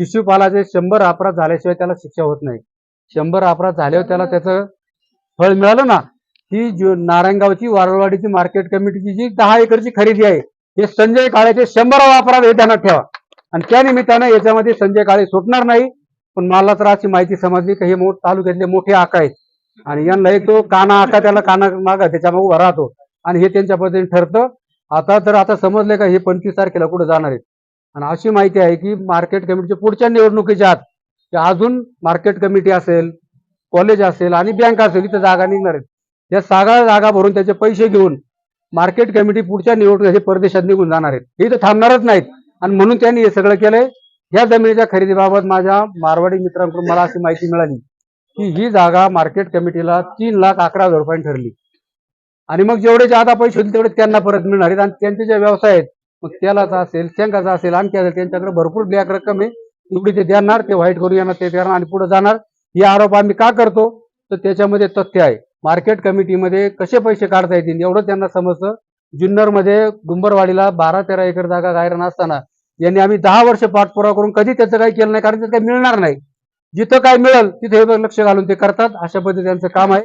शिशुपालाचे शंभर अपराध झाल्याशिवाय त्याला शिक्षा होत नाही. शंभर अपराध झाल्यावर त्याला त्याचं फळ मिळालं ना ही जी नारायणगावची वारळवाडीची मार्केट कमिटीची जी दहा एकरची खरेदी आहे हे संजय काळेचे शंभरावा अपराध हे ध्यानात ठेवा. आणि त्या निमित्तानं याच्यामध्ये संजय काळे सुटणार नाही पण मला तर अशी माहिती समजली की हे मो तालुक्यातले मोठे आका आहेत. आणि यांना एक तो काना आका त्याला काना मागा त्याच्या मग उभा राहतो. आणि हे त्यांच्या पद्धतीने ठरतं. आता तर आता समजले का हे पंचवीस तारखेला कुठे जाणार आहेत? आणि अशी माहिती आहे की मार्केट कमिटीच्या पुढच्या निवडणुकीच्या आत अजून मार्केट कमिटी असेल कॉलेज असेल आणि बँक असेल इथं जागा निघणार आहेत. या सगळ्या जागा भरून त्याचे पैसे घेऊन मार्केट कमिटी पुढच्या निवडणुकीसाठी परदेशात निघून जाणार आहेत. इथं थांबणारच नाहीत. आणि म्हणून त्यांनी हे सगळं केलंय. ह्या जमिनीच्या खरेदीबाबत माझ्या मारवाडी मित्रांकडून मला अशी माहिती मिळाली की ही जागा मार्केट कमिटीला तीन लाख अकरा हजार रुपयांनी ठरली. आणि मग जेवढे जादा पैसे होतील तेवढे त्यांना परत मिळणार आहेत. आणि त्यांचे जे व्यवसाय आहेत मग तेलाचा असेल शेंगाचा असेल आणखी असेल त्यांच्याकडे भरपूर ब्लॅक रक्कम आहे. एवढी ते देणार ते व्हाईट करून येणार ते देणार आणि पुढे जाणार. हे आरोप आम्ही का करतो? तर त्याच्यामध्ये तथ्य आहे. मार्केट कमिटीमध्ये कसे पैसे काढता येतील एवढं त्यांना समजतं. जुन्नरमध्ये डुंबरवाडीला बारा तेरा एकर जागा गायरण असताना यांनी आम्ही दहा वर्ष पाठपुरावा करून कधी त्याचं काही केलं नाही कारण त्याचं काही मिळणार नाही. जिथं काय मिळेल तिथे लक्ष घालून ते करतात. अशा पद्धती त्यांचं काम आहे.